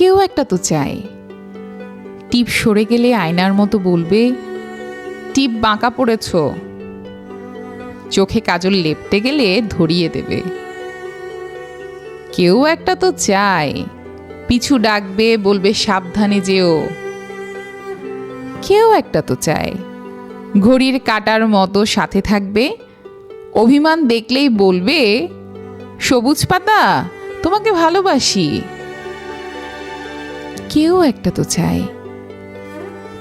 কেউ একটা তো চায়। টিপ সরে গেলে আয়নার মতো বলবে, টিপ বাঁকা পড়েছ। চোখে কাজল লেপতে গেলে ধরিয়ে দেবে। কেউ একটা তো চায়। পিছু ডাকবে, বলবে, সাবধানে যেও। কেউ একটা তো চায়। ঘড়ির কাটার মতো সাথে থাকবে। অভিমান দেখলেই বলবে, সবুজ পাতা, তোমাকে ভালোবাসি। কেউ একটা তো চায়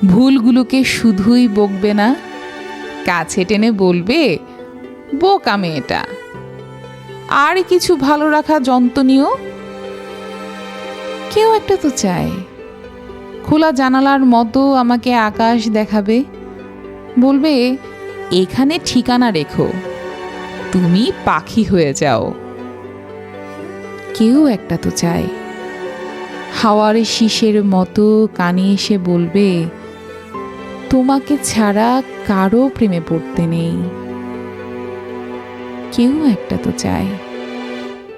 ভুলগুলোকে শুধুই বকবে না, কাছে টেনে বলবে, বোকা মেয়েটা। আর কিছু ভালো রাখা যন্ত্রণীয়? কেউ একটা তো চায় খোলা জানালার মতো আমাকে আকাশ দেখাবে। বলবে, এখানে ঠিকানা রেখো। তুমি পাখি হয়ে যাও। কেউ একটা তো চায় হাওয়ার শীষের মতো কানে এসে বলবে, তোমাকে ছাড়া কারও প্রেমে পড়তে নেই। কেউ একটা তো চায়।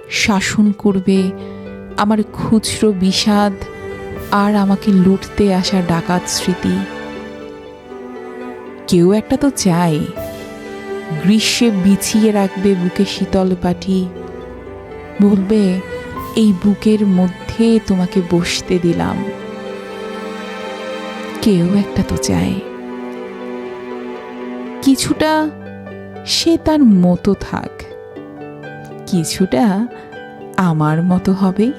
শাসন করবে, আমার খুচরো বিষাদ, আর আমাকে লুটতে আসা ডাকাত স্মৃতি। কেউ একটা তো চায়। গ্রীষ্মে বিছিয়ে রাখবে বুকে শীতল পাটি। বলবে এই বুকের মধ্যে তোমাকে বসতে দিলাম। কেউ একটা তো চায়। কিছুটা সে তার মতো থাক, কিছুটা আমার মতো হবে।